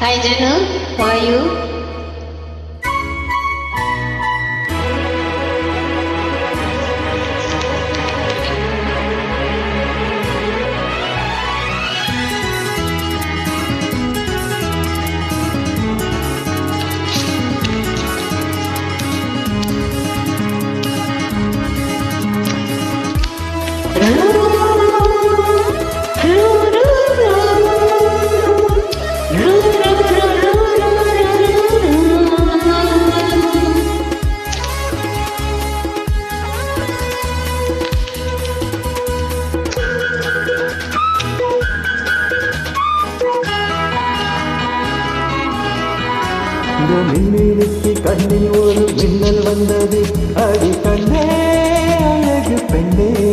Hi Janu, how are you? அந்த மின்னிறுத்தி கண்ணில் ஒரு மின்னல் வந்தது. அடி கண்ணே அழகு பெண்ணே.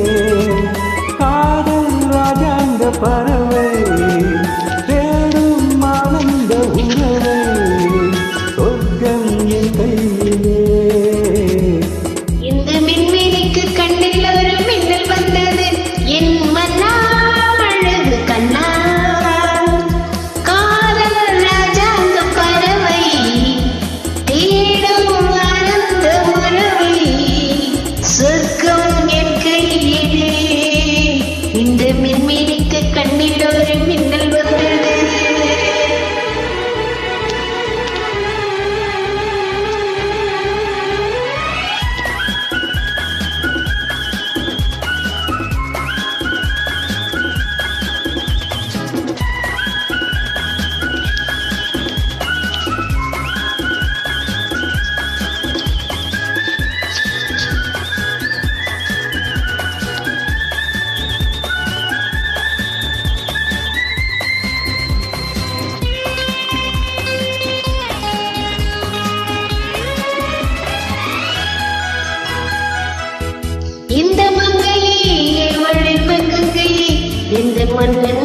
one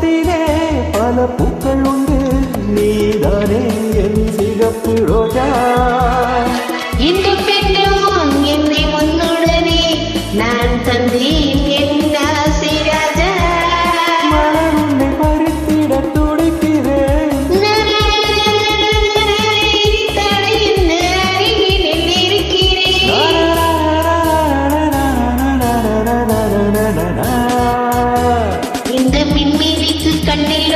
tiene பல பூக்கள் உண்டு. நீதானே என் சிகப்பு ரோஜா. இன்று பெண்ணும் என்னை உன்னுடனே நான் தந்தேன் என்ன சிராஜா மலர் கண்ணில்